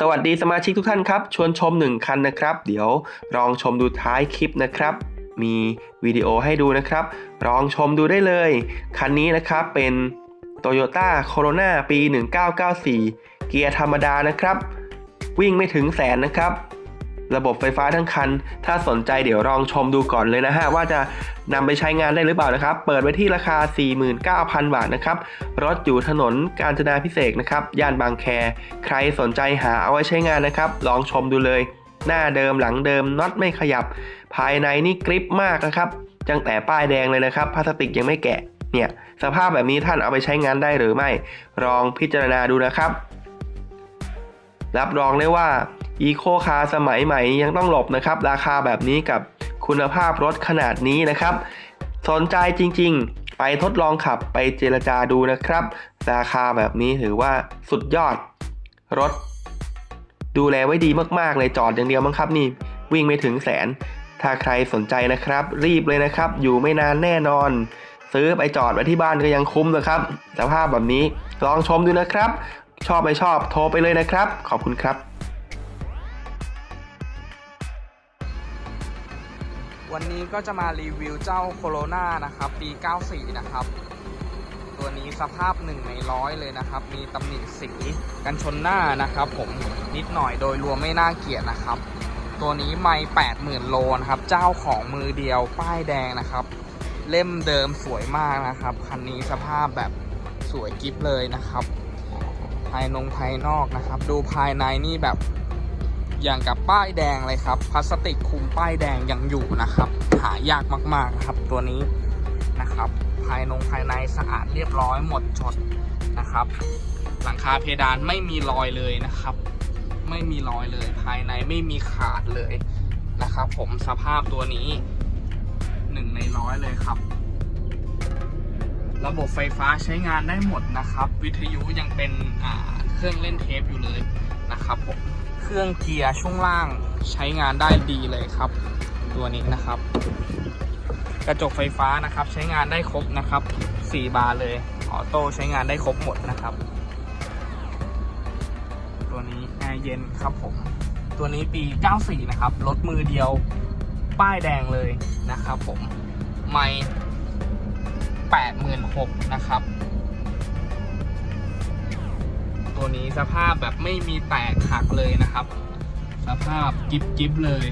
สวัสดีสมาชิกทุกท่านครับ ชวนชม 1 คันนะครับ เดี๋ยวลองชมดูท้ายคลิปนะครับ มีวิดีโอให้ดูนะครับ ลองชมดูได้เลย คันนี้นะครับเป็น Toyota Corona ปี 1994 เกียร์ธรรมดานะครับ วิ่งไม่ถึงแสนนะครับ ระบบไฟฟ้าทั้งคัน ถ้าสนใจเดี๋ยวลองชมดูก่อนเลยนะฮะ ว่าจะนำไปใช้งานได้หรือเปล่านะครับ เปิดไว้ที่ราคา 49,000 บาทนะครับ รถอยู่ถนนกาญจนาพิเศษนะครับ ย่านบางแค ใครสนใจหาเอาไว้ใช้งานนะครับ ลองชมดูเลย หน้าเดิมหลังเดิมน็อตไม่ขยับ ภายในนี่กริปมากนะครับจังแต่ป้ายแดงเลยนะครับ พลาสติกยังไม่แกะ เนี่ย สภาพแบบนี้ท่านเอาไปใช้งานได้หรือไม่ ลองพิจารณาดูนะครับ รับรองได้ว่า อีโคคาร์สมัยใหม่ยังต้องหลบนะครับ ราคาแบบนี้กับคุณภาพรถขนาดนี้นะครับ สนใจจริงๆ ไปทดลองขับไปเจรจาดูนะครับ ราคาแบบนี้ถือว่าสุดยอด รถ ดูแลไว้ดีมากๆ เลยจอดอย่างเดียวมั้งครับนี่ วิ่งไม่ถึงแสน ถ้าใครสนใจนะครับ รีบเลยนะครับ อยู่ไม่นานแน่นอน ซื้อไปจอดไว้ที่บ้านก็ยังคุ้มนะครับสภาพแบบนี้ลองชมดูนะครับ ชอบไม่ชอบโทรไปเลยนะครับ ขอบคุณครับ วันนี้ก็จะมารีวิวเจ้าโคโรนานะครับ ปี 94 นะครับ ตัวนี้สภาพ 1 ในร้อยเลยนะครับ มีตำหนิสีกันชนหน้านะครับ ผมนิดหน่อยโดยรวมไม่น่าเกลียดนะครับ ตัวนี้ไม่80,000 โลนะครับ เจ้าของมือเดียวป้ายแดงนะครับ เล่มเดิมสวยมากนะครับ คันนี้สภาพแบบสวยกิฟเลยนะครับ ภายนงภายนอกนะครับ ดูภายในนี่แบบ อย่างกับป้ายแดงเลยครับพลาสติกคุมป้ายแดงยังอยู่นะครับ หายากมากๆนะครับตัวนี้นะครับ ภายนงภายในสะอาดเรียบร้อยหมดจดนะครับ หลังคาเพดานไม่มีรอยเลยนะครับ ไม่มีรอยเลย ภายในไม่มีขาดเลยนะครับ ผมสภาพตัวนี้หนึ่งในร้อยเลยครับ ระบบไฟฟ้าใช้งานได้หมดนะครับ วิทยุยังเป็นเครื่องเล่นเทปอยู่เลยนะครับผม เครื่องเกียร์ช่วงล่างใช้งานได้ดีเลยครับ ตัวนี้นะครับ กระจกไฟฟ้านะครับใช้งานได้ครบนะครับ 4 บานเลยออโต้ใช้งานได้ครบหมดนะครับ ตัวนี้แอร์เย็นครับผมตัวนี้ปี 94 นะครับรถมือเดียวป้ายแดงเลยนะครับผมไม่86,000นะครับ ตัวนี้สภาพแบบไม่มีแตกหักเลยนะครับ สภาพกิบกิบเลย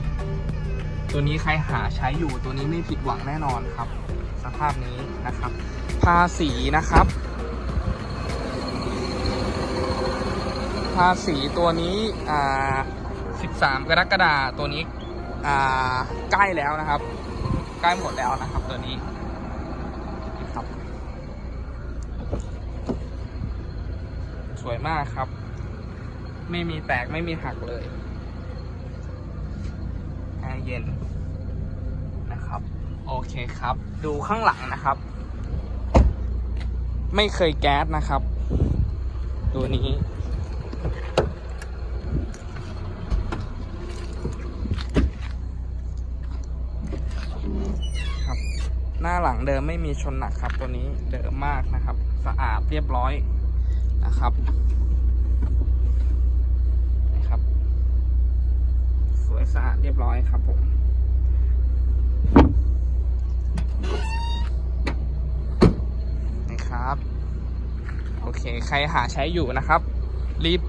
ตัวนี้ใครหาใช้อยู่ตัวนี้ไม่ผิดหวังแน่นอนครับ สภาพนี้นะครับ ภาษีนะครับ ภาษีตัวนี้อ่า13 กรกฎาคมตัวนี้อ่าใกล้แล้วนะครับ ใกล้หมดแล้วนะครับตัวนี้ครับ สวยมากครับ ไม่มีแตกไม่มีหักเลยแอร์เย็นนะครับ โอเคครับ ดูข้างหลังนะครับ ไม่เคยแก๊สนะครับ ตัวนี้ครับหน้าหลังเดิมไม่มีชนหนักครับ ตัวนี้เดิมมากนะครับ สะอาดเรียบร้อย นะครับนะครับ สวยสะอาดเรียบร้อยครับผมนะครับ โอเค ใครหาใช้อยู่นะครับ รีบ